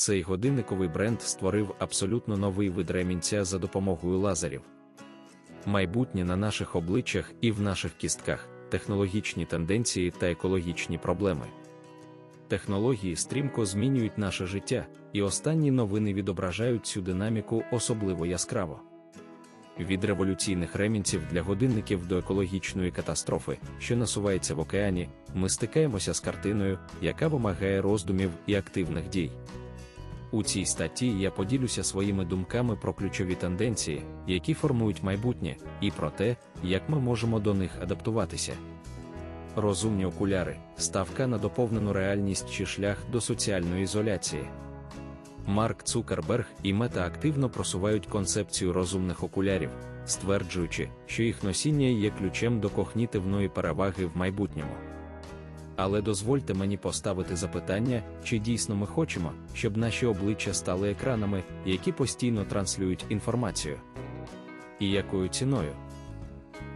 Цей годинниковий бренд створив абсолютно новий вид ремінця за допомогою лазерів. Майбутнє на наших обличчях і в наших кістках, технологічні тенденції та екологічні проблеми. Технології стрімко змінюють наше життя, і останні новини відображають цю динаміку особливо яскраво. Від революційних ремінців для годинників до екологічної катастрофи, що насувається в океані, ми стикаємося з картиною, яка вимагає роздумів і активних дій. У цій статті я поділюся своїми думками про ключові тенденції, які формують майбутнє, і про те, як ми можемо до них адаптуватися. Розумні окуляри, ставка на доповнену реальність чи шлях до соціальної ізоляції. Марк Цукерберг і Мета активно просувають концепцію розумних окулярів, стверджуючи, що їх носіння є ключем до когнітивної переваги в майбутньому. Але дозвольте мені поставити запитання, чи дійсно ми хочемо, щоб наші обличчя стали екранами, які постійно транслюють інформацію. І якою ціною?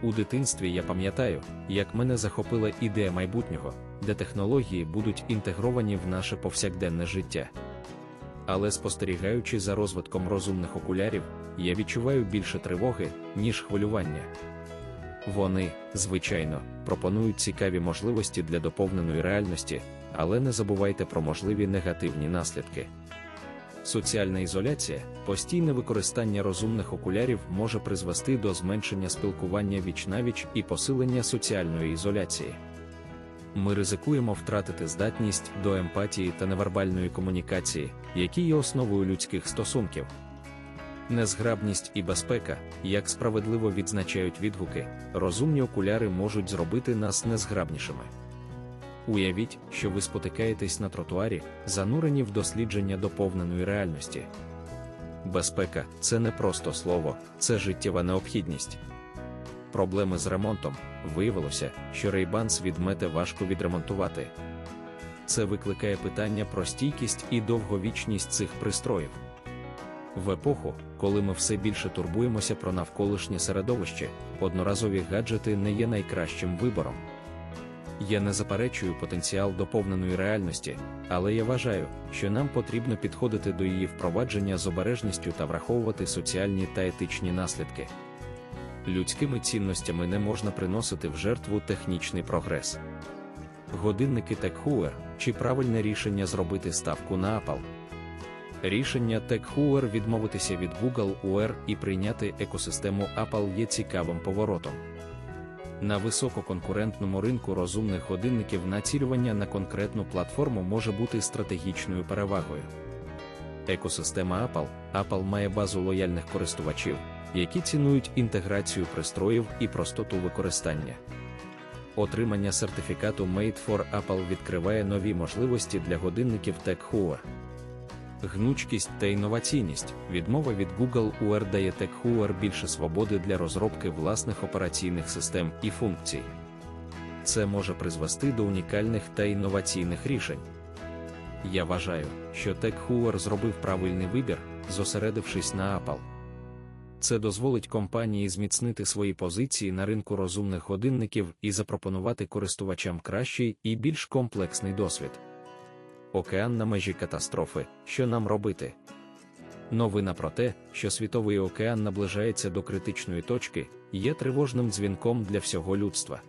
У дитинстві я пам'ятаю, як мене захопила ідея майбутнього, де технології будуть інтегровані в наше повсякденне життя. Але спостерігаючи за розвитком розумних окулярів, я відчуваю більше тривоги, ніж хвилювання. Вони, звичайно, пропонують цікаві можливості для доповненої реальності, але не забувайте про можливі негативні наслідки. Соціальна ізоляція, постійне використання розумних окулярів може призвести до зменшення спілкування віч-навіч і посилення соціальної ізоляції. Ми ризикуємо втратити здатність до емпатії та невербальної комунікації, які є основою людських стосунків. Незграбність і безпека, як справедливо відзначають відгуки, розумні окуляри можуть зробити нас незграбнішими. Уявіть, що ви спотикаєтесь на тротуарі, занурені в дослідження доповненої реальності. Безпека це не просто слово, це життєва необхідність. Проблеми з ремонтом виявилося, що рейбанс від мете важко відремонтувати. Це викликає питання про стійкість і довговічність цих пристроїв. В епоху, коли ми все більше турбуємося про навколишнє середовище, одноразові гаджети не є найкращим вибором. Я не заперечую потенціал доповненої реальності, але я вважаю, що нам потрібно підходити до її впровадження з обережністю та враховувати соціальні та етичні наслідки. Людськими цінностями не можна приносити в жертву технічний прогрес. Годинники TechHeuer чи правильне рішення зробити ставку на Apple. Рішення TechHeuer відмовитися від Google UR і прийняти екосистему Apple є цікавим поворотом. На висококонкурентному ринку розумних годинників націлювання на конкретну платформу може бути стратегічною перевагою. Екосистема Apple Apple має базу лояльних користувачів, які цінують інтеграцію пристроїв і простоту використання. Отримання сертифікату Made for Apple відкриває нові можливості для годинників TechHeuer. Гнучкість та інноваційність відмова від Google UR дає TechHeuer більше свободи для розробки власних операційних систем і функцій. Це може призвести до унікальних та інноваційних рішень. Я вважаю, що TechHeuer зробив правильний вибір, зосередившись на Apple. Це дозволить компанії зміцнити свої позиції на ринку розумних годинників і запропонувати користувачам кращий і більш комплексний досвід. Океан на межі катастрофи, що нам робити? Новина про те, що світовий океан наближається до критичної точки, є тривожним дзвінком для всього людства.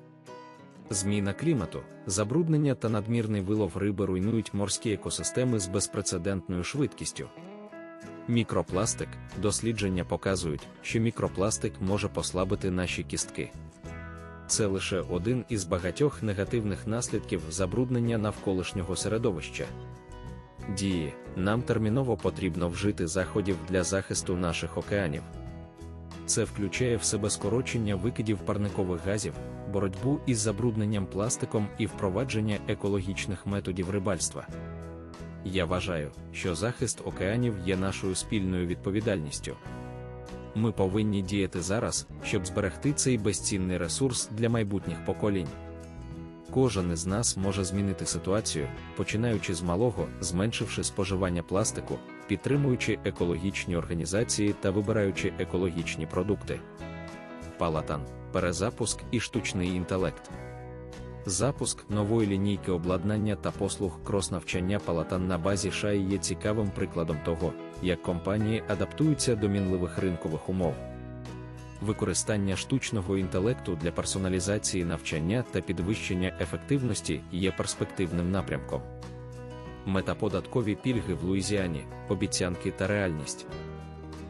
Зміна клімату, забруднення та надмірний вилов риби руйнують морські екосистеми з безпрецедентною швидкістю. Мікропластик дослідження показують, що мікропластик може послабити наші кістки. Це лише один із багатьох негативних наслідків забруднення навколишнього середовища. Дії, нам терміново потрібно вжити заходів для захисту наших океанів. Це включає в себе скорочення викидів парникових газів, боротьбу із забрудненням пластиком і впровадження екологічних методів рибальства. Я вважаю, що захист океанів є нашою спільною відповідальністю. Ми повинні діяти зараз, щоб зберегти цей безцінний ресурс для майбутніх поколінь. Кожен із нас може змінити ситуацію, починаючи з малого, зменшивши споживання пластику, підтримуючи екологічні організації та вибираючи екологічні продукти. Палатан, перезапуск і штучний інтелект. Запуск нової лінійки обладнання та послуг крос-навчання Палатан на базі шаї є цікавим прикладом того, як компанії адаптуються до мінливих ринкових умов. Використання штучного інтелекту для персоналізації навчання та підвищення ефективності є перспективним напрямком. Метаподаткові пільги в Луїзіані, обіцянки та реальність.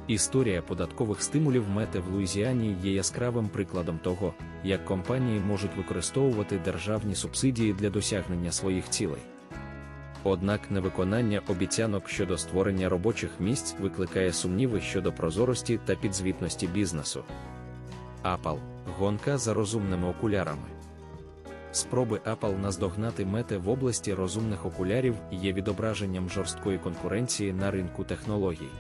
Історія податкових стимулів мети в Луїзіані є яскравим прикладом того, як компанії можуть використовувати державні субсидії для досягнення своїх цілей. Однак невиконання обіцянок щодо створення робочих місць викликає сумніви щодо прозорості та підзвітності бізнесу. Apple – гонка за розумними окулярами. Спроби Apple наздогнати мети в області розумних окулярів є відображенням жорсткої конкуренції на ринку технологій.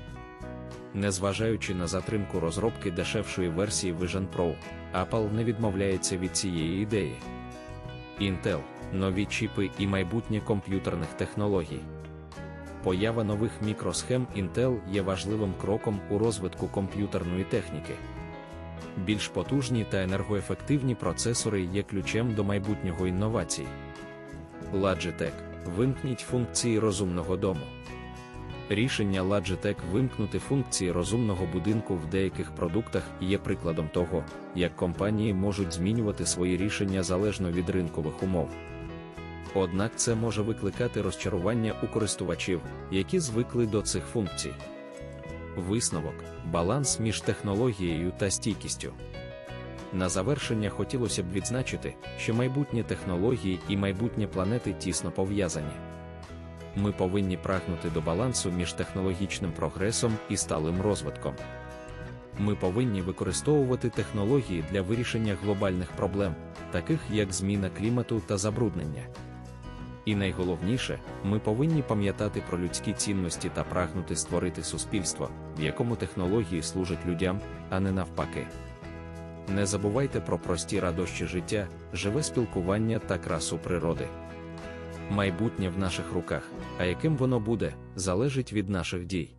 Незважаючи на затримку розробки дешевшої версії Vision Pro, Apple не відмовляється від цієї ідеї. Intel, нові чіпи і майбутнє комп'ютерних технологій. Поява нових мікросхем Intel є важливим кроком у розвитку комп'ютерної техніки. Більш потужні та енергоефективні процесори є ключем до майбутнього інновацій. Logitech – вимкніть функції розумного дому. Рішення Logitech вимкнути функції розумного будинку в деяких продуктах є прикладом того, як компанії можуть змінювати свої рішення залежно від ринкових умов. Однак це може викликати розчарування у користувачів, які звикли до цих функцій. Висновок баланс між технологією та стійкістю. На завершення хотілося б відзначити, що майбутнє технології і майбутнє планети тісно пов'язані ми повинні прагнути до балансу між технологічним прогресом і сталим розвитком. Ми повинні використовувати технології для вирішення глобальних проблем, таких як зміна клімату та забруднення. І найголовніше, ми повинні пам'ятати про людські цінності та прагнути створити суспільство, в якому технології служать людям, а не навпаки. Не забувайте про прості радощі життя, живе спілкування та красу природи. Майбутнє в наших руках, а яким воно буде, залежить від наших дій.